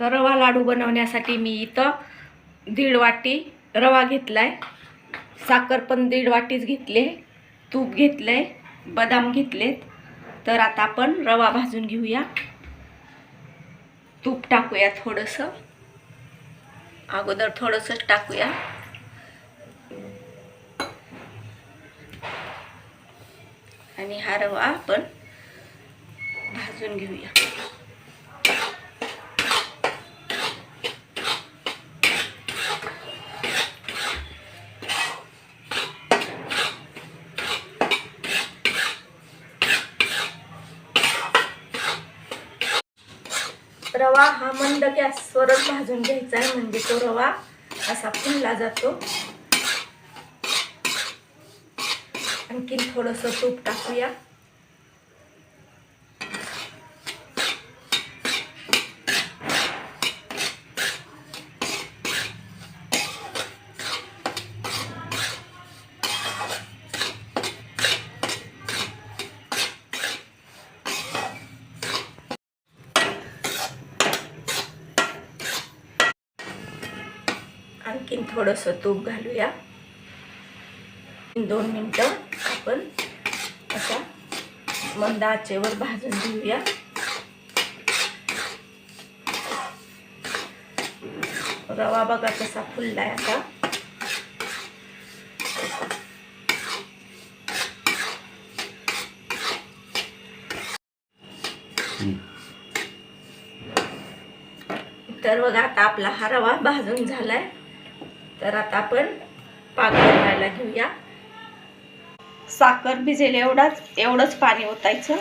तर रवा लाडू बनवण्यासाठी मी इथं दीड वाटी रवा घेतला आहे साखर पण दीड वाटीच घेतले तूप घेतलं आहे बदाम घेतलेत. तर आता आपण रवा भाजून घेऊया. तूप टाकूया थोडंसं. अगोदर थोडंसंच टाकूया. आणि हा रवा आपण भाजून घेऊया. रवा हा मंद गॅसवरच भाजून घ्यायचा आहे म्हणजे तो रवा असा फुलला जातो. आणखीन थोडंसं तूप टाकूया. आणखीन थोडंसं तूप घालूया. दोन मिनटं आपण असा मंद आचेवर भाजून घेऊया. रवा बघा कसा फुललाय आता. तर बघा आता आपला हा रवा भाजून झालाय. तर आता आपण पाक बनवायला घेऊया. साखर भिजेल एवढाच एवढंच पाणी ओतायचं.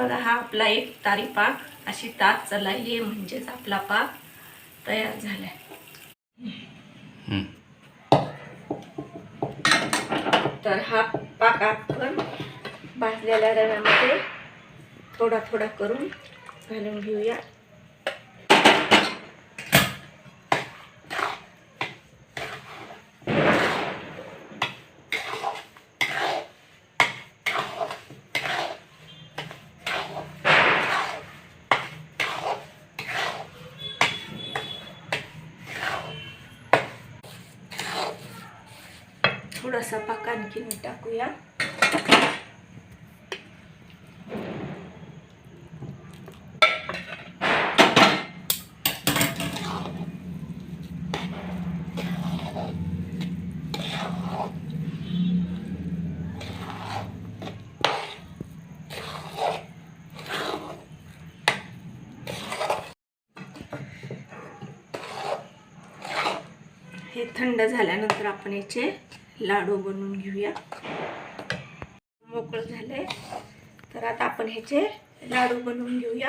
बघा हा आपला एक तारी पाक अशी ताक चलायली आहे म्हणजेच आपला पाक तयार झालाय. तर हा पाक आपण भाजलेल्या रव्यामध्ये थोडा थोडा करून घालून घेऊया. थोडासा पाक आणखीन टाकूया. हे थंड झाल्यानंतर आपण याचे लाडू बनवून घेऊया. मोकळं झालंय. तर आता आपण ह्याचे लाडू बनवून घेऊया.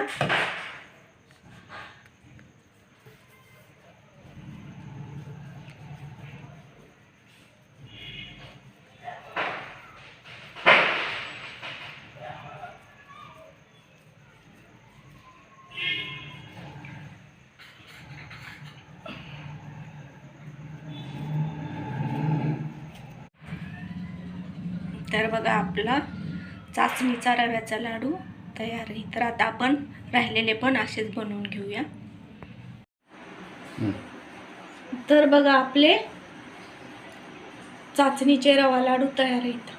तर बघा आपला चाचणीचा रव्याचा लाडू तयार आहे. तर आता आपण राहिलेले पण असेच बनवून घेऊया. तर बघा आपले चाचणीचे रवा लाडू तयार आहेत.